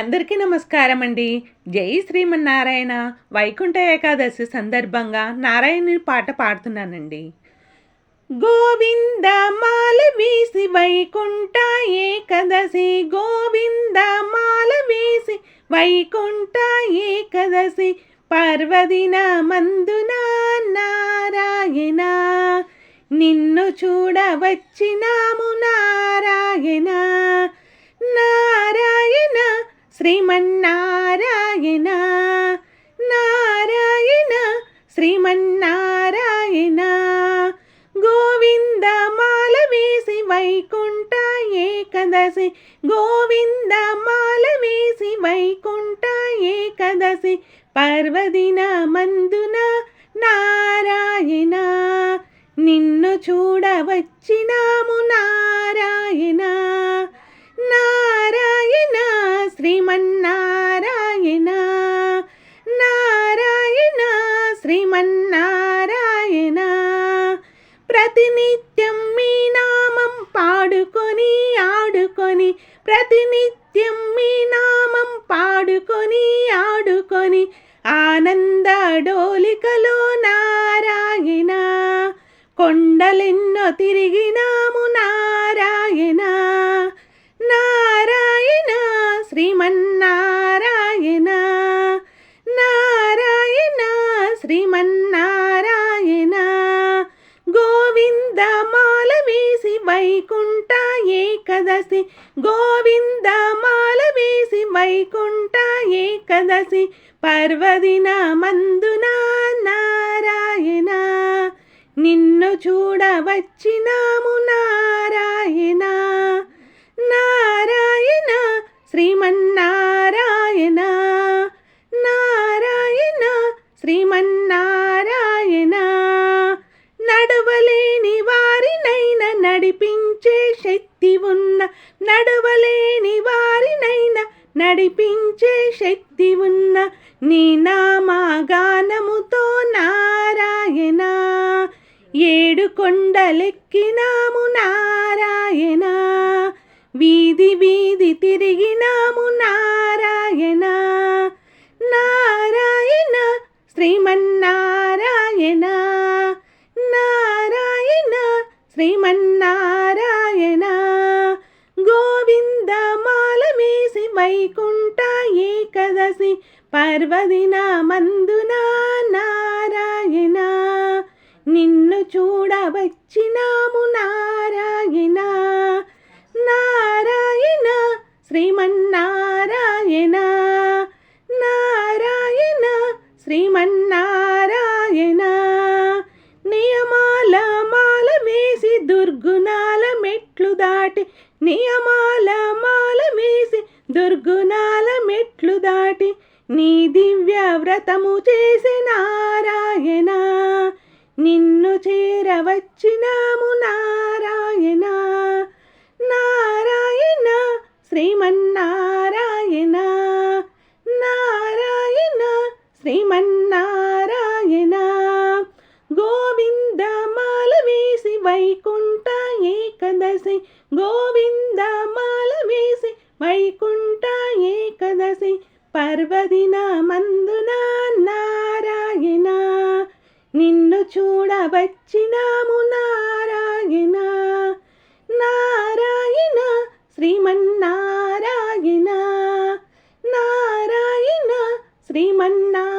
అందరికీ నమస్కారం అండి జై శ్రీమన్నారాయణ. వైకుంఠ ఏకాదశి సందర్భంగా నారాయణుని పాట పాడుతున్నానండి. గోవింద మాల వీసి వైకుంఠ ఏకాదశి. గోవింద మాల వీసి వైకుంఠ ఏకాదశి. పర్వదిన మందున నారాయణ. నిన్ను చూడవచ్చినాము నారాయణ. శ్రీమన్నారాయణ నారాయణ శ్రీమన్నారాయణ. గోవింద మాల వేసి వైకుంఠ ఏకదశి గోవింద మాల వేసి వైకుంఠ ఏకదశి పర్వదిన మందున నారాయణ. నిన్ను చూడవచ్చినాము నారాయణ. శ్రీమన్నారాయణ ప్రతినిత్యం మీ నామం పాడుకొని ఆడుకొని ప్రతినిత్యం మీ నామం పాడుకొని ఆడుకొని ఆనంద డోలికలో నారాయణ. కొండలెన్నో తిరిగినాము నారాయణ. నారాయణ శ్రీమన్నారాయణ. గోవిందమాల వేసి వైకుంఠ ఏకదశి గోవిందమాల వేసి వైకుంఠ ఏకదశి పర్వదిన మందున నారాయణ. నిన్ను చూడవచ్చినాము నారాయణ. నారాయణ శ్రీమన్నారాయణ. నారాయణ శ్రీమన్నారాయణ కొండలెక్కినాము నారాయణ. వీధి వీధి తిరిగినాము నారాయణ. నారాయణ శ్రీమన్నారాయణ. నారాయణ శ్రీమన్నారాయణ. గోవింద మాలమేసి వైకుంఠ ఏకదశి పర్వదిన మందున నారాయణ. నిన్ను చూడవచ్చినాము నారాయణ నారాయణ శ్రీమన్నారాయణ నారాయణ శ్రీమన్నారాయణ. నియమాల మాల వేసి దుర్గుణాల మెట్లు దాటి నియమాల మాల వేసి దుర్గుణాల మెట్లు దాటి నీ దివ్య వ్రతము చేసి నారాయణ. నిన్ను చేరవచ్చినాము నారాయణ. నారాయణ శ్రీమన్నారాయణ. నారాయణ శ్రీమన్నారాయణ. గోవింద మాల వేసి వైకుంఠ ఏకదశి. గోవింద మాల వేసి వైకుంఠ ఏకదశి. పర్వదిన మందున నారాయణ నిన్ను వచ్చినాము నారాయణ నారాయణ శ్రీమన్నారాయణ నారాయణ శ్రీమన్నారాయణ